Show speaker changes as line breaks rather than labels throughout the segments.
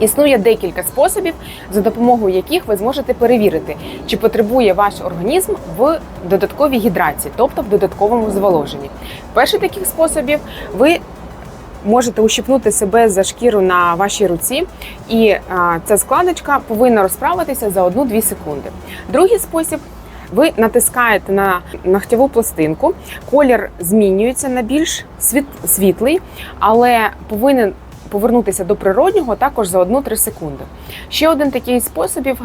Існує декілька способів, за допомогою яких ви зможете перевірити, чи потребує ваш організм в додатковій гідрації, тобто в додатковому зволоженні. Перший таких способів ви можете ущипнути себе за шкіру на вашій руці, і а, ця складочка повинна розправитися за 1-2 секунди. Другий спосіб. Ви натискаєте на ногтєву пластинку, колір змінюється на більш світ, світлий, але повинен повернутися до природнього також за 1-3 секунди. Ще один такий способів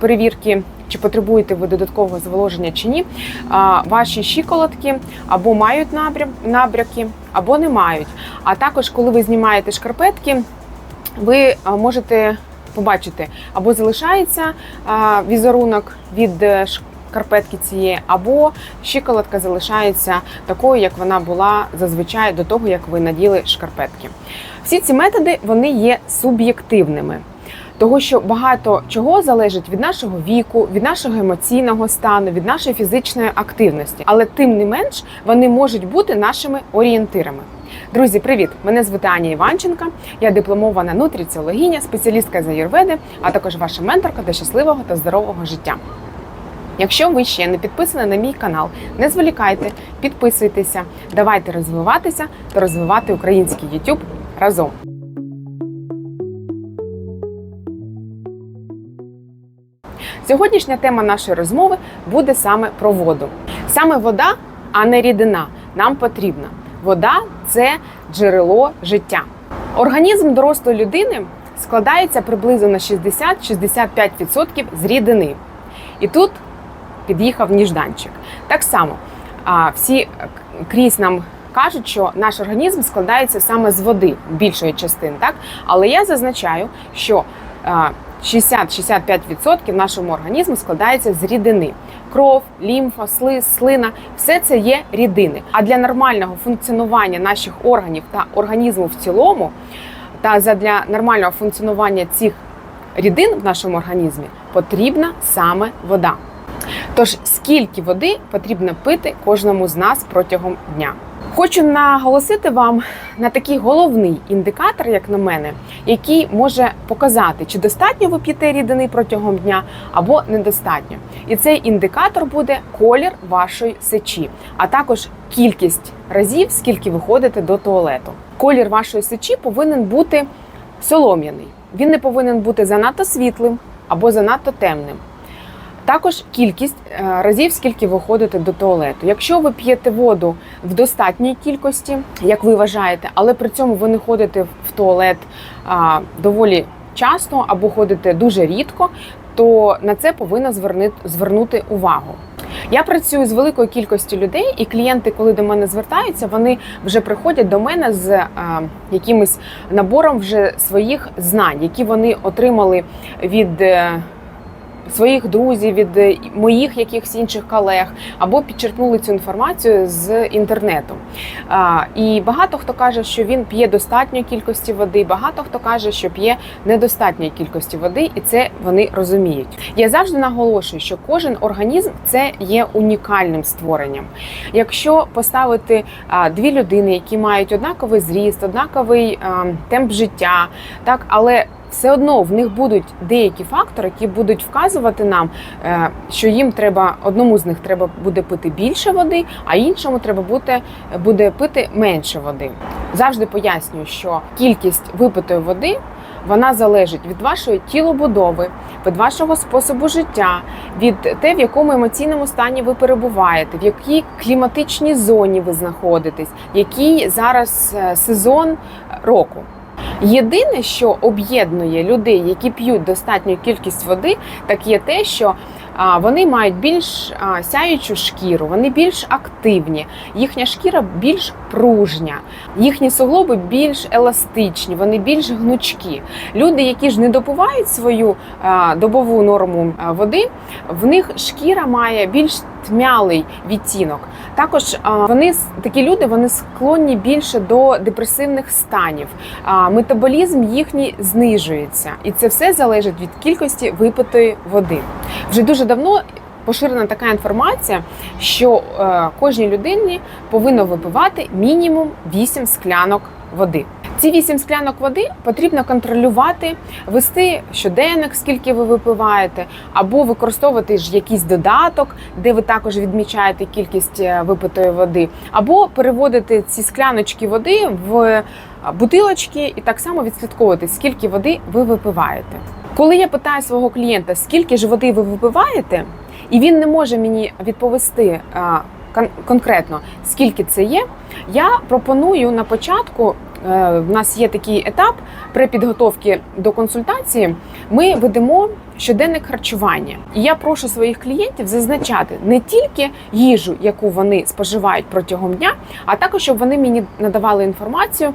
перевірки, чи потребуєте ви додаткового зволоження чи ні. Ваші щиколотки або мають набряки, або не мають. А також, коли ви знімаєте шкарпетки, ви можете побачити, або залишається візерунок від шкарпетки цієї, або щиколотка залишається такою, як вона була зазвичай до того, як ви наділи шкарпетки. Всі ці методи вони є суб'єктивними. Того, що багато чого залежить від нашого віку, від нашого емоційного стану, від нашої фізичної активності, але тим не менш вони можуть бути нашими орієнтирами. Друзі, привіт! Мене звати Аня Іванченка. Я дипломована нутриціологиня, спеціалістка з аюрведи, а також ваша менторка до щасливого та здорового життя. Якщо ви ще не підписані на мій канал, не зволікайте, підписуйтеся, давайте розвиватися та розвивати український YouTube разом. Сьогоднішня тема нашої розмови буде саме про воду. Саме вода, а не рідина, нам потрібна. Вода це джерело життя. Організм дорослої людини складається приблизно на 60-65% з рідини. І тут під'їхав ніжданчик. Так само всі крізь нам кажуть, що наш організм складається саме з води більшої частини, так? Але я зазначаю, що 60-65% нашому організму складається з рідини. Кров, лімфа, слиз, слина все це є рідини. А для нормального функціонування наших органів та організму в цілому, та задля нормального функціонування цих рідин в нашому організмі потрібна саме вода. Тож скільки води потрібно пити кожному з нас протягом дня? Хочу наголосити вам на такий головний індикатор, як на мене, який може показати, чи достатньо ви п'єте рідини протягом дня або недостатньо. І цей індикатор буде колір вашої сечі, а також кількість разів, скільки ви ходите до туалету. Колір вашої сечі повинен бути солом'яний. Він не повинен бути занадто світлим або занадто темним. Також кількість е, разів, скільки ви ходите до туалету. Якщо ви п'єте воду в достатній кількості, як ви вважаєте, але при цьому ви не ходите в туалет доволі часто або ходите дуже рідко, то на це повинна звернути увагу. Я працюю з великою кількістю людей, і клієнти, коли до мене звертаються, вони вже приходять до мене з е, якимось набором вже своїх знань, які вони отримали від. е, своїх друзів, від е, моїх якихось інших колег, або підчерпнули цю інформацію з інтернету. І багато хто каже, що він п'є достатньої кількості води, багато хто каже, що п'є недостатньої кількості води, і це вони розуміють. Я завжди наголошую, що кожен організм це є унікальним створенням. Якщо поставити дві людини, які мають однаковий зріст, однаковий а, темп життя, так але все одно в них будуть деякі фактори, які будуть вказувати нам, е, що їм треба одному з них треба буде пити більше води, а іншому треба буде, буде пити менше води. Завжди пояснюю, що кількість випитої води. Вона залежить від вашої тілобудови, від вашого способу життя, від те, в якому емоційному стані ви перебуваєте, в якій кліматичній зоні ви знаходитесь, який зараз е, сезон року. Єдине, що об'єднує людей, які п'ють достатню кількість води, так є те, що вони мають більш сяючу шкіру, вони більш активні, їхня шкіра більш пружня, їхні суглоби більш еластичні, вони більш гнучкі. Люди, які ж не допивають свою добову норму води, в них шкіра має більш тмялий відтінок. Також вони такі люди вони склонні більше до депресивних станів. Метаболізм їхній знижується, і це все залежить від кількості випитої води. Вже дуже давно поширена така інформація, що е, кожній людині повинно випивати мінімум 8 склянок води. Ці вісім склянок води потрібно контролювати, вести щоденник, скільки ви випиваєте, або використовувати ж якийсь додаток, де ви також відмічаєте кількість е, випитої води, або переводити ці скляночки води в бутилочки і так само відслідковувати, скільки води ви випиваєте. Коли я питаю свого клієнта, скільки ж води ви випиваєте, і він не може мені відповісти конкретно, скільки це є, я пропоную на початку. е, В нас є такий етап при підготовці до консультації. Ми ведемо щоденник харчування, і я прошу своїх клієнтів зазначати не тільки їжу, яку вони споживають протягом дня, а також щоб вони мені надавали інформацію,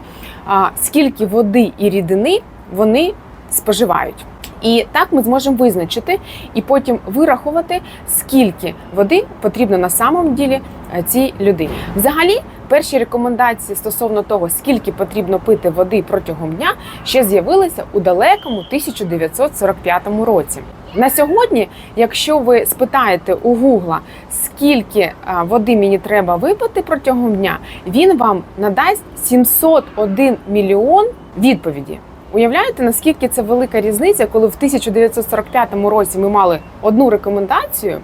скільки води і рідини вони споживають. І так ми зможемо визначити і потім вирахувати, скільки води потрібно на самом ділі е, цій людині. Взагалі, перші рекомендації стосовно того, скільки потрібно пити води протягом дня, ще з'явилися у далекому 1945 році. На сьогодні, якщо ви спитаєте у Гугла, скільки е, води мені треба випити протягом дня, він вам надасть 701 мільйон відповіді. Уявляєте, наскільки це велика різниця, коли в 1945 році ми мали одну рекомендацію,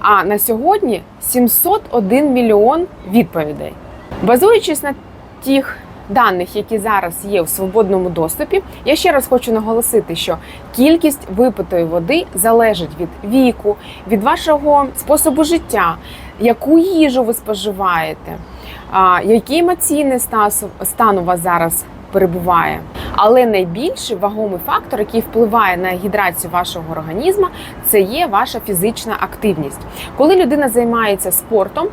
а на сьогодні 701 мільйон відповідей. Базуючись на тих даних, які зараз є в свободному доступі, я ще раз хочу наголосити, що кількість випитої води залежить від віку, від вашого способу життя, яку їжу ви споживаєте, який емоційний стан у вас зараз перебуває. Але найбільший вагомий фактор, який впливає на гідрацію вашого організму, це є ваша фізична активність. Коли людина займається спортом,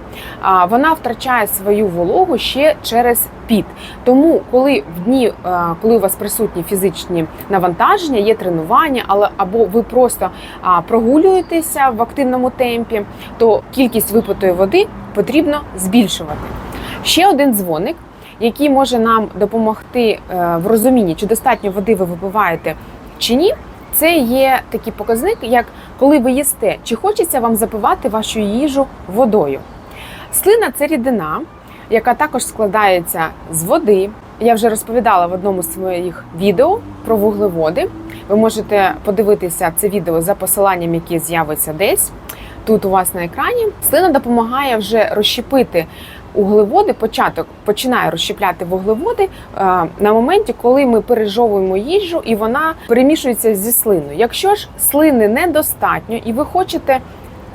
вона втрачає свою вологу ще через піт. Тому, коли в дні, коли у вас присутні фізичні навантаження, є тренування, але або ви просто прогулюєтеся в активному темпі, то кількість випитої води потрібно збільшувати. Ще один дзвоник який може нам допомогти е, в розумінні, чи достатньо води ви випиваєте чи ні. Це є такий показник, як коли ви їсте, чи хочеться вам запивати вашу їжу водою. Слина це рідина, яка також складається з води. Я вже розповідала в одному з своїх відео про вуглеводи. Ви можете подивитися це відео за посиланням, яке з'явиться десь тут у вас на екрані. Слина допомагає вже розщепити углеводи, початок починає розщепляти вуглеводи е, на моменті, коли ми пережовуємо їжу і вона перемішується зі слиною. Якщо ж слини недостатньо і ви хочете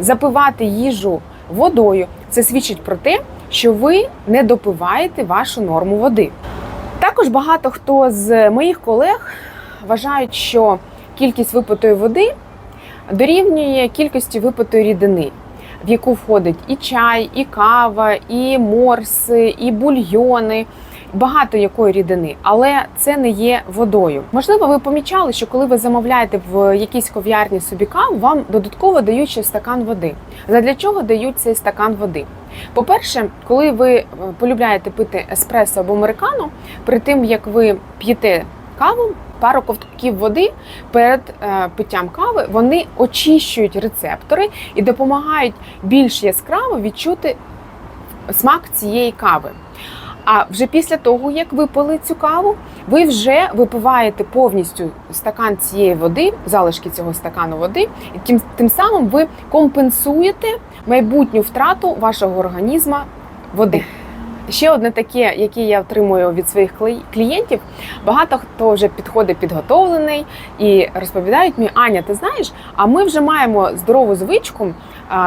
запивати їжу водою, це свідчить про те, що ви не допиваєте вашу норму води. Також багато хто з моїх колег вважають, що кількість випитої води дорівнює кількості випитої рідини, в яку входить і чай, і кава, і морси, і бульйони. Багато якої рідини, але це не є водою. Можливо, ви помічали, що коли ви замовляєте в якійсь ков'ярні собі каву, вам додатково дають ще стакан води. Задля чого дають цей стакан води? По-перше, коли ви е, полюбляєте пити еспресо або американо, перед тим як ви п'єте каву, пару ковтків води перед е, питтям кави вони очищують рецептори і допомагають більш яскраво відчути смак цієї кави. А вже після того, як ви пили цю каву, ви вже випиваєте повністю стакан цієї води, залишки цього стакану води, і тим, тим самим ви компенсуєте майбутню втрату вашого організму води. Ще одне таке, яке я отримую від своїх клієнтів. Багато хто вже підходить підготовлений і розповідають мені, Аня, ти знаєш, а ми вже маємо здорову звичку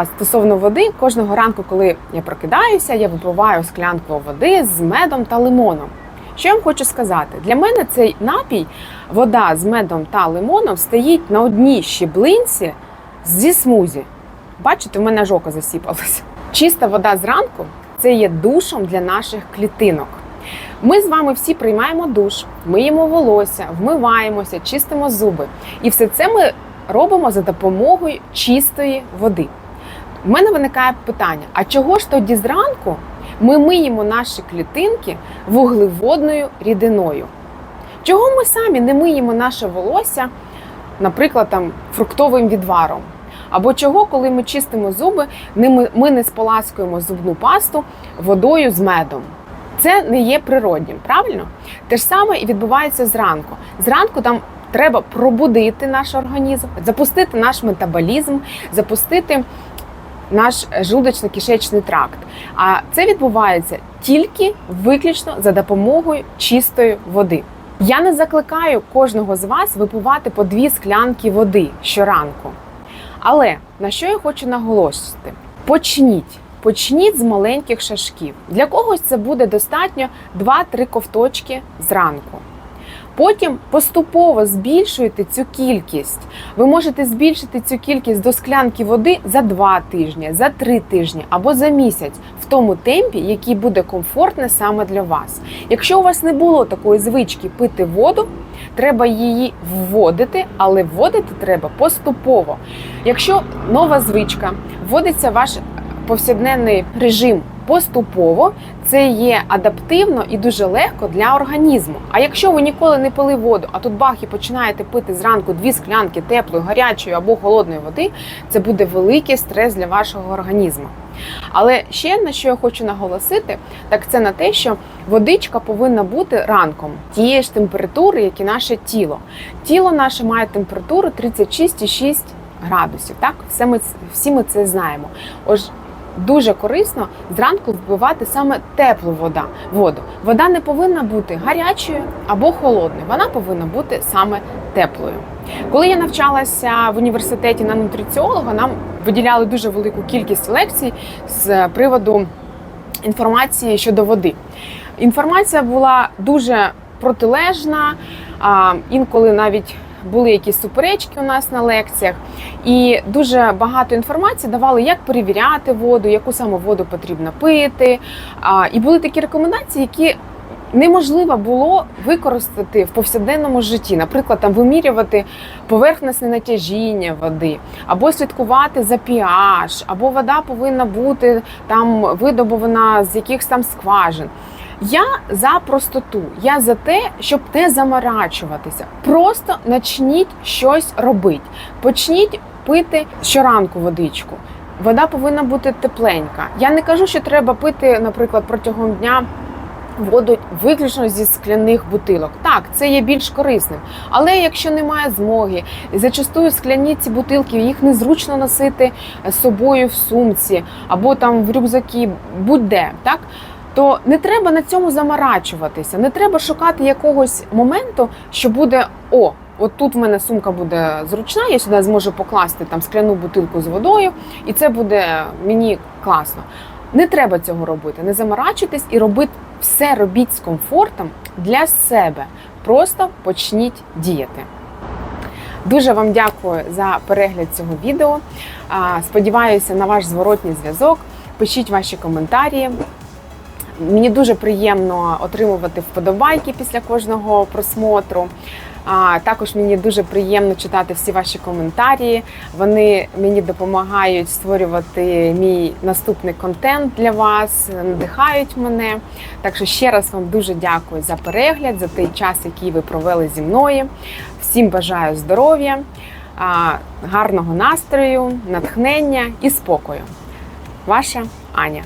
стосовно води. Кожного ранку, коли я прокидаюся, я випиваю склянку води з медом та лимоном. Що я вам хочу сказати? Для мене цей напій, вода з медом та лимоном, стоїть на одній щеблинці зі смузі. Бачите, в мене аж око засіпалося. Чиста вода зранку це є душом для наших клітинок. Ми з вами всі приймаємо душ, миємо волосся, вмиваємося, чистимо зуби. І все це ми робимо за допомогою чистої води. У мене виникає питання: а чого ж тоді зранку ми миємо наші клітинки вуглеводною рідиною? Чого ми самі не миємо наше волосся, наприклад, там фруктовим відваром? Або чого, коли ми чистимо зуби, ми, не споласкуємо зубну пасту водою з медом? Це не є природнім, правильно? Те ж саме і відбувається зранку. Зранку там треба пробудити наш організм, запустити наш метаболізм, запустити наш желудочно-кишечний тракт. А це відбувається тільки виключно за допомогою чистої води. Я не закликаю кожного з вас випивати по дві склянки води щоранку. Але на що я хочу наголосити? Почніть. Почніть з маленьких шашків. Для когось це буде достатньо 2-3 ковточки зранку. Потім поступово збільшуєте цю кількість. Ви можете збільшити цю кількість до склянки води за 2 тижні, за 3 тижні або за місяць в тому темпі, який буде комфортне саме для вас. Якщо у вас не було такої звички пити воду, треба її вводити, але вводити треба поступово. Якщо нова звичка вводиться в ваш повсякденний режим поступово, це є адаптивно і дуже легко для організму. А якщо ви ніколи не пили воду, а тут бах і починаєте пити зранку дві склянки теплої, гарячої або холодної води, це буде великий стрес для вашого організму. Але ще на що я хочу наголосити, так це на те, що водичка повинна бути ранком тієї ж температури, як і наше тіло. Тіло наше має температуру 36,6 градусів. Так, все ми всі ми це знаємо. Ож дуже корисно зранку вбивати саме теплу вода, воду. Вода не повинна бути гарячою або холодною. Вона повинна бути саме теплою. Коли я навчалася в університеті на нутриціолога, нам виділяли дуже велику кількість лекцій з приводу інформації щодо води. Інформація була дуже протилежна, інколи навіть були якісь суперечки у нас на лекціях, і дуже багато інформації давали, як перевіряти воду, яку саме воду потрібно пити. І були такі рекомендації, які неможливо було використати в повсякденному житті, наприклад, там вимірювати поверхностне натяжіння води, або слідкувати за pH, або вода повинна бути там видобувана з якихось там скважин. Я за простоту, я за те, щоб не заморачуватися. Просто почніть щось робити. Почніть пити щоранку водичку. Вода повинна бути тепленька. Я не кажу, що треба пити, наприклад, протягом дня. Воду виключно зі скляних бутилок. Так, це є більш корисним. Але якщо немає змоги, зачастую скляні ці бутилки їх незручно носити з собою в сумці або там в рюкзакі, будь-де, так то не треба на цьому заморачуватися, не треба шукати якогось моменту, що буде о. От тут в мене сумка буде зручна, я сюди зможу покласти там скляну бутилку з водою, і це буде мені класно. Не треба цього робити, не заморачуйтесь і робити все робіть з комфортом для себе. Просто почніть діяти. Дуже вам дякую за перегляд цього відео. Сподіваюся на ваш зворотній зв'язок. Пишіть ваші коментарі. Мені дуже приємно отримувати вподобайки після кожного просмотру. А також мені дуже приємно читати всі ваші коментарі. Вони мені допомагають створювати мій наступний контент для вас, надихають мене. Так що ще раз вам дуже дякую за перегляд, за той час, який ви провели зі мною. Всім бажаю здоров'я, гарного настрою, натхнення і спокою. Ваша Аня.